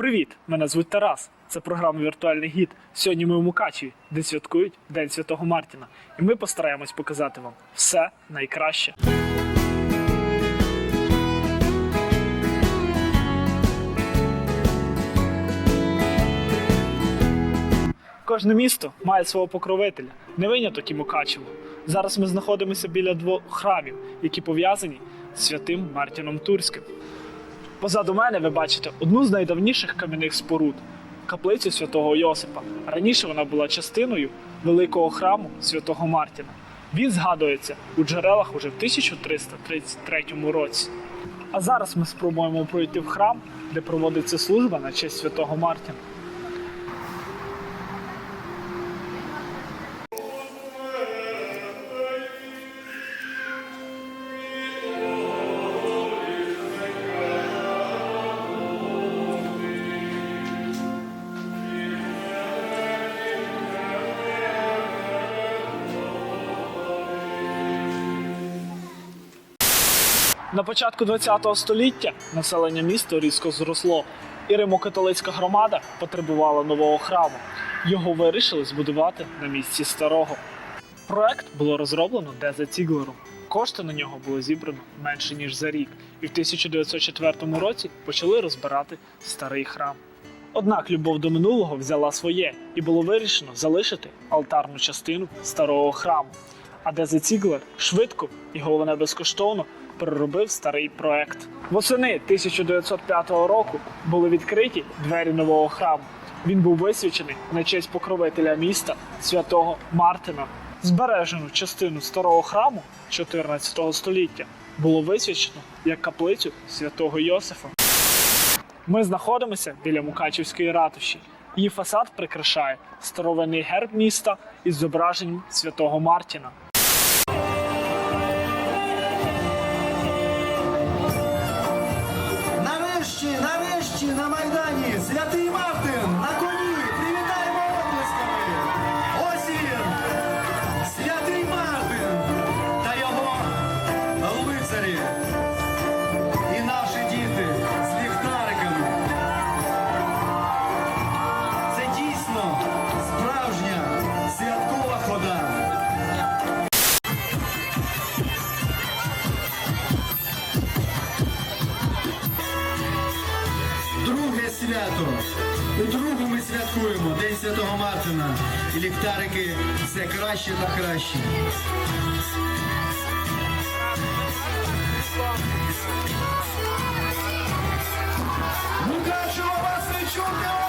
Привіт! Мене звуть Тарас. Це програма Віртуальний гід. Сьогодні ми у Мукачеві, де святкують День Святого Мартіна. І ми постараємось показати вам все найкраще. Кожне місто має свого покровителя, не виняток і Мукачево. Зараз ми знаходимося біля двох храмів, які пов'язані з святим Мартіном Турським. Позаду мене ви бачите одну з найдавніших кам'яних споруд каплицю святого Йосипа. Раніше вона була частиною великого храму святого Мартіна. Він згадується у джерелах уже в 1333 році. А зараз ми спробуємо пройти в храм, де проводиться служба на честь святого Мартіна. На початку ХХ століття населення міста різко зросло, і римокатолицька громада потребувала нового храму. Його вирішили збудувати на місці старого. Проект було розроблено Дезе Ціглером. Кошти на нього було зібрано менше ніж за рік, і в 1904 році почали розбирати старий храм. Однак любов до минулого взяла своє, і було вирішено залишити алтарну частину старого храму. А Дезе Ціглер швидко і головне безкоштовно переробив старий проект. Восени 1905 року були відкриті двері нового храму. Він був висвячений на честь покровителя міста святого Мартина. Збережену частину старого храму 14 століття було висвячено як каплицю святого Йосифа. Ми знаходимося біля Мукачівської ратуші. Її фасад прикрашає старовинний герб міста із зображенням святого Мартіна. Святого І ліхтарики все краще та краще. Мукачево вас не чути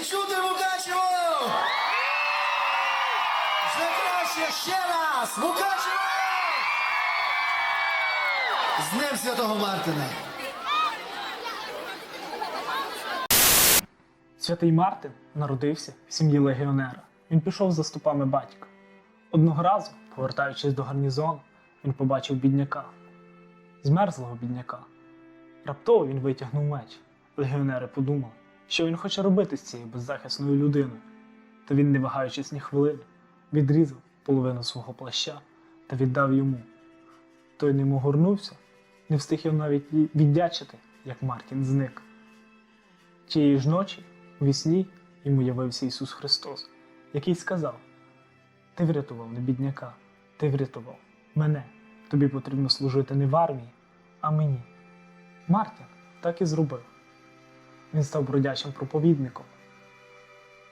Не чути Мукачево! Вже краще ще раз! Мукачево! З Днем Святого Мартина! Святий Мартин народився в сім'ї легіонера. Він пішов за стопами батька. Одного разу, повертаючись до гарнізону, він побачив бідняка, змерзлого бідняка. Раптово він витягнув меч. Легіонери подумали, що він хоче робити з цією беззахисною людиною. Та він, не вагаючись ні хвилини, відрізав половину свого плаща та віддав йому. Той не огорнувся, не встиг його навіть віддячити, як Мартін зник. Тієї ж ночі у вісні йому явився Ісус Христос, який сказав: Ти врятував не бідняка, ти врятував мене. Тобі потрібно служити не в армії, а мені. Мартін так і зробив. Він став бродячим проповідником,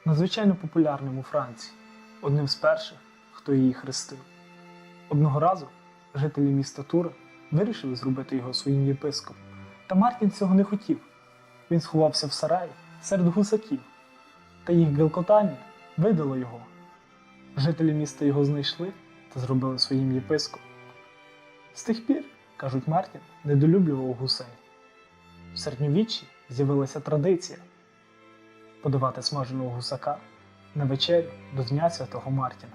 надзвичайно популярним у Франції, одним з перших, хто її хрестив. Одного разу жителі міста Тура вирішили зробити його своїм єпископом, та Мартін цього не хотів. Він сховався в сараї серед гусаків, та їх гілкотання видало його. Жителі міста його знайшли та зробили своїм єпископом. З тих пір, кажуть Мартін, недолюблював гусей. В середньовіччі з'явилася традиція подавати смаженого гусака на вечерю до Дня Святого Мартіна.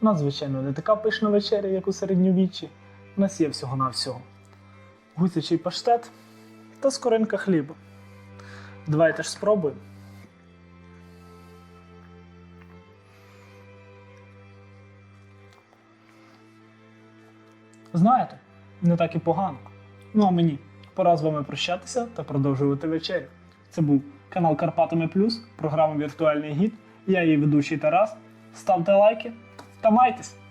У нас, звичайно, не така пишна вечеря, як у середньовіччі. У нас є всього-навсього гусячий паштет та скоринка хліба. Давайте ж спробуємо. Знаєте, не так і погано. Ну а мені пора з вами прощатися та продовжувати вечерю. Це був канал Карпатами Плюс, програма Віртуальний гід. Я її ведучий Тарас. Ставте лайки та майтесь!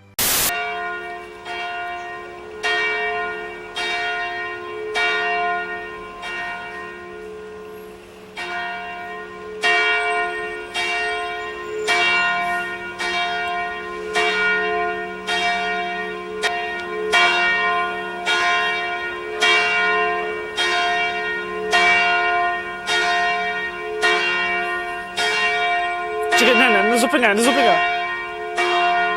Чекай, не,